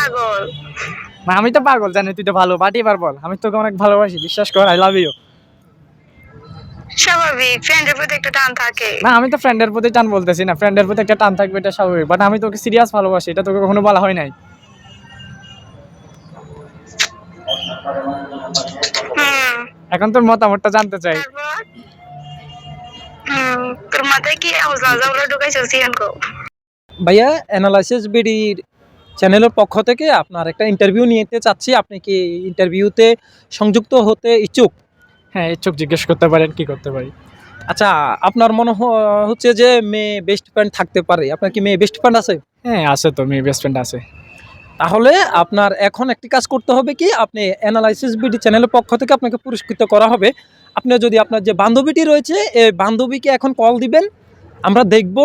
পাগল। না আমি তো পাগল জানি তুই তো ভালো বাট এবার বল আমি তোকে অনেক ভালোবাসি বিশ্বাস কর আই লাভ ইউ স্বাভাবিক ফ্রেন্ডের প্রতি একটা টান থাকে। না আমি তো ফ্রেন্ডের প্রতি টান বলতেছি না ফ্রেন্ডের প্রতি একটা টান থাকবে এটা স্বাভাবিক বাট আমি তোকে সিরিয়াস ভালোবাসি এটা তোকে কখনো বলা হয় নাই। এখন তোর মতামতটা জানতে চাই। তোর মাথায় কি ভাইয়া অ্যানালাইসিস বিডির চ্যানেলের পক্ষ থেকে আপনার একটা ইন্টারভিউ নিতে চাচ্ছি। আপনি কি ইন্টারভিউতে সংযুক্ত হতে ইচ্ছুক? হ্যাঁ ইচ্ছুক জিজ্ঞেস করতে পারেন কি করতে পারি? আচ্ছা আপনার মনে হচ্ছে যে মেয়ে বেস্ট ফ্রেন্ড থাকতে পারে। আপনার কি মেয়ে বেস্ট ফ্রেন্ড আছে? হ্যাঁ আছে তো মেয়ে বেস্ট ফ্রেন্ড আছে। তাহলে আপনার এখন একটি কাজ করতে হবে কি আপনি অ্যানালাইসিস বিডি চ্যানেলের পক্ষ থেকে আপনাকে পুরস্কৃত করা হবে। আপনি যদি আপনার যে বান্ধবীটি রয়েছে এই বান্ধবীকে এখন কল দিবেন আমরা দেখব।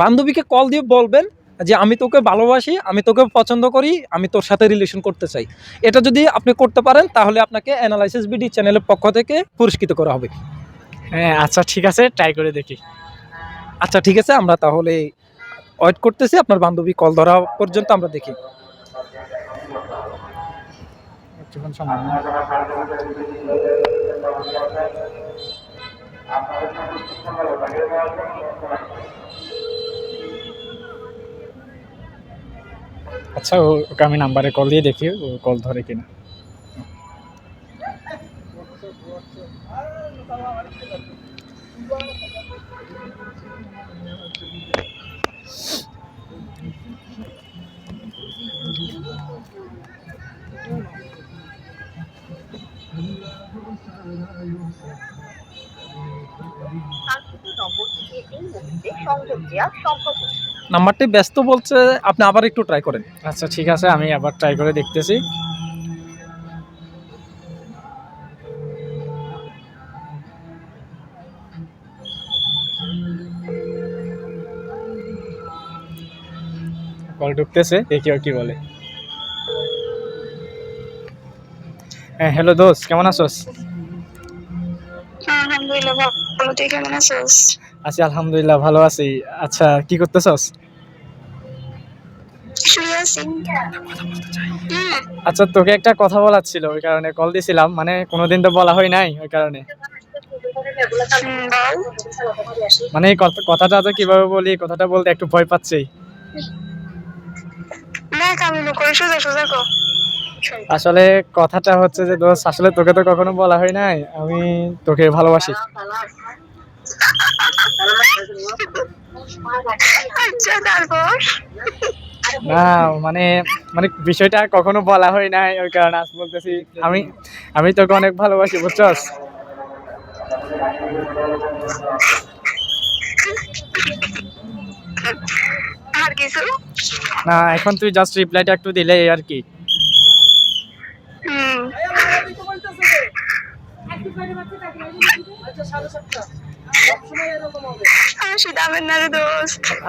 বান্ধবীকে কল দিয়ে বলবেন যে আমি তোকে ভালোবাসি আমি তোকে পছন্দ করি আমি তোর সাথে রিলেশন করতে চাই। এটা যদি আপনি করতে পারেন তাহলে আপনাকে অ্যানালাইসিস বিডি চ্যানেলের পক্ষ থেকে পুরস্কৃত করা হবে। হ্যাঁ আচ্ছা ঠিক আছে ট্রাই করে দেখি। আচ্ছা ঠিক আছে আমরা তাহলে ওয়েট করতেছি আপনার বান্ধবী কল ধরা পর্যন্ত আমরা দেখি। সময় আচ্ছা ওকে আমি নাম্বারে কল দিয়ে দেখি ও কল ধরে কিনা। নাম্বারটি ব্যস্ত বলছে, আপনি আবার একটু ট্রাই করেন। আচ্ছা ঠিক আছে, আমি আবার ট্রাই করে দেখতেছি। কল ঢুকতেছে, দেখি কি বলে। হ্যাঁ হ্যালো দোস্ত, কেমন আছোস? আলহামদুলিল্লাহ ভালো। তুই কেমন আছিস? আছি আলহামদুলিল্লাহ ভালো আছি। আচ্ছা কি করতেছস? আচ্ছা তোকে একটা কথা বলার ছিল ওই কারণে কল দিছিলাম। মানে কোনোদিন তো বলা হয় নাই ওই কারণে। মানে এই কথাটা তো কীভাবে বলি কথাটা বলতে একটু ভয় পাচ্ছি। না কামি করে সোজা সোজা আসলে কথাটা হচ্ছে যে দোস্ত আসলে তোকে তো কখনো বলা হয় নাই। আমি তোকে ভালোবাসি। আচ্ছা না মানে মানে বিষয়টা কখনো বলা হয় নাই ওই কারণে আজ বলতেছি আমি আমি তোকে অনেক ভালোবাসি বুঝছস? আর কিছু? না এখন তুই জাস্ট রিপ্লাইটা একটু দিলে আর কি।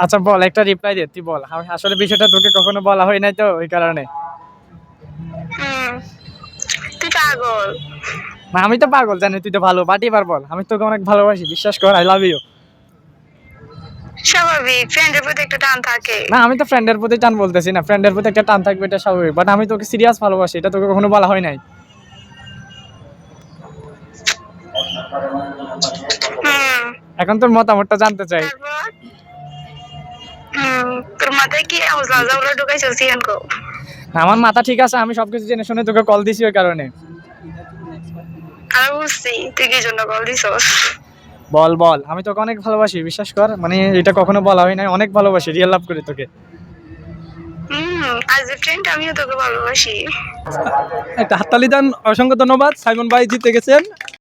আচ্ছা বল একটা রিপ্লাই দে তুই বল। আমি আসলে বিষয়টা তোকে কখনো বলা হয় নাই তো ওই কারণে। তুই পাগল। আমি তো পাগল জানি তুই তো ভালো বাট এবার বল আমি তোকে অনেক ভালোবাসি বিশ্বাস কর আই লাভ ইউ স্বাভাবিক ফ্রেন্ডের প্রতি একটা টান থাকে। না আমি তো ফ্রেন্ডের প্রতি টান বলতেছি না। ফ্রেন্ডের প্রতি একটা টান থাকবে এটা স্বাভাবিক। বাট আমি তোকে সিরিয়াস ভালোবাসি এটা তোকে কখনো বলা হয় নাই। এখন তোর মতামতটা জানতে চাই। তোর মাথায় কি জাউলা ঢুকাইছো সিয়ান কো? আমার মাথা ঠিক আছে আমি সবকিছু জেনে শুনে তোকে কল দিছি ওই কারণে। আমি বুঝছি তুই কি জন্য কল দিছস? বল বল। আমি তোকে অনেক ভালোবাসি বিশ্বাস কর। মানে এটা কখনো বলা হয় নাই। অনেক ভালোবাসি রিয়েল লাভ করি তোকে। হুম এ ফ্রেন্ড আমিও তোকে ভালোবাসি। একটা হাততালি দান অসংখ্য ধন্যবাদ। সাইমন ভাই জিতে গেছেন।